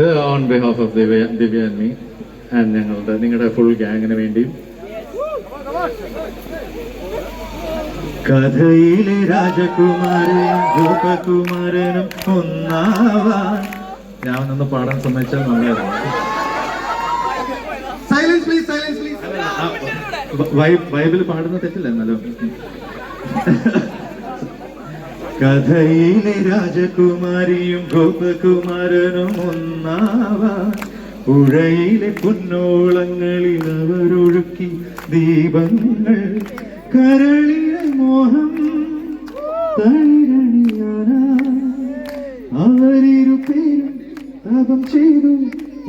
ഇത് on behalf of Divya Divya and me and ഞങ്ങളുടെ നിങ്ങളുടെ ഫുൾ ഗ്യാങ്ങിന് വേണ്ടിയും. കഥയിലെ രാജകുമാരനും ഗോപകുമാരനും ഒന്നാവാൻ. ഞാൻ നിന്ന് പാടാൻ സമ്മതിച്ചാൽ നല്ലതാണ് silence please silence please Bible പാടുന്ന തെറ്റില്ല എന്നാലും. കഥയിലെ രാജകുമാരിയും ഗോപകുമാരനും ഒന്നാവാൻ പുഴയിലെ പൊന്നോളങ്ങളിൽ അവരൊഴുക്കി ദീപങ്ങൾ കരളിലെ മോഹം തപം ചെയ്തു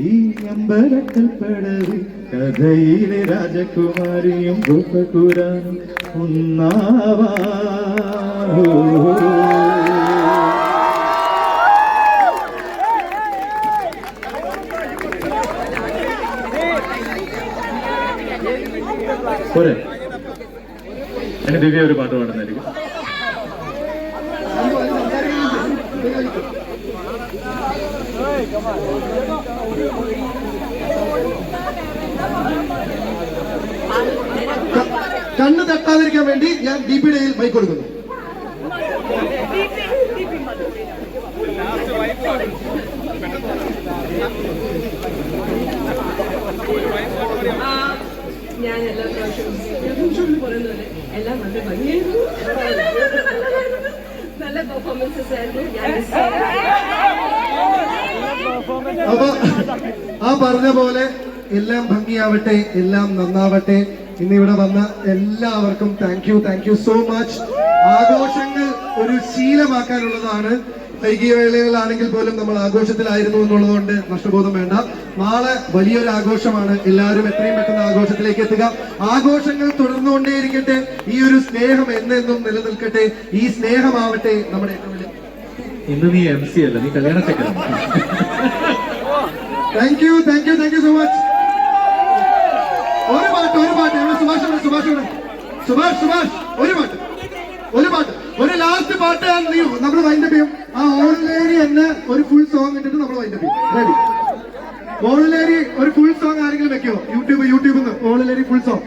ഈ അമ്പലത്തിൽ പടവിൽ. കഥയിലെ രാജകുമാരിയും ഗോപകുരാനും ഒന്നാവാ. പോരെ. എന്നെ ദിവ്യ ഒരു പാട്ട് പാടുന്നതായിരിക്കും. കണ്ണ് തട്ടാതിരിക്കാൻ വേണ്ടി ഞാൻ ഡി പിയുടെ കയ്യിൽ മൈക്ക് കൊടുക്കുന്നു. ആ, ഞാൻ എല്ലാ പ്രാവശ്യവും പറയുന്നത് എല്ലാം നല്ല ഭംഗിയായിരുന്നു. നല്ല പെർഫോമൻസസ് ആയിരുന്നു. അപ്പൊ ആ പറഞ്ഞ പോലെ എല്ലാം ഭംഗിയാവട്ടെ എല്ലാം നന്നാവട്ടെ. ഇന്ന് ഇവിടെ വന്ന എല്ലാവർക്കും thank you thank you so much ആഘോഷങ്ങൾ ഒരു ശീലമാക്കാനുള്ളതാണ്. വൈകിയ വേളകളാണെങ്കിൽ പോലും നമ്മൾ ആഘോഷത്തിലായിരുന്നു എന്നുള്ളതുകൊണ്ട് നഷ്ടബോധം വേണ്ട. നാളെ വലിയൊരു ആഘോഷമാണ്. എല്ലാവരും എത്രയും പെട്ടെന്ന് ആഘോഷത്തിലേക്ക് എത്തുക. ആഘോഷങ്ങൾ തുടർന്നുകൊണ്ടേയിരിക്കട്ടെ. ഈ ഒരു സ്നേഹം എന്നെന്നും നിലനിൽക്കട്ടെ. ഈ സ്നേഹമാവട്ടെ നമ്മുടെ ഏറ്റവും വലിയ ഇന്ന് നീ എം സി അല്ല നീ കല്യാണത്തേക്കാണ് thank you thank you thank you so much ഒരു പാട്ട് ഒരു പാട്ട്. സുഭാഷ് സുഭാഷ് സുഭാഷ് സുഭാഷ്. ഒരു പാട്ട്. ഒരു പാട്ട്. ഒരു ലാസ്റ്റ് പാട്ട്. നീ നമ്മൾ വൈൻഡപ്പ് ചെയ്യും. ആ ഓൺലൈനി എന്ന ഒരു ഫുൾ സോങ് ഇട്ടിട്ട് നമ്മൾ വൈൻഡപ്പ് റെഡി ഓൺലൈനി ഒരു ഫുൾ സോങ് ആരെങ്കിലും വെക്കുമോ യൂട്യൂബ് യൂട്യൂബിൽ നിന്ന് ഓൺലൈനി ഫുൾ സോങ്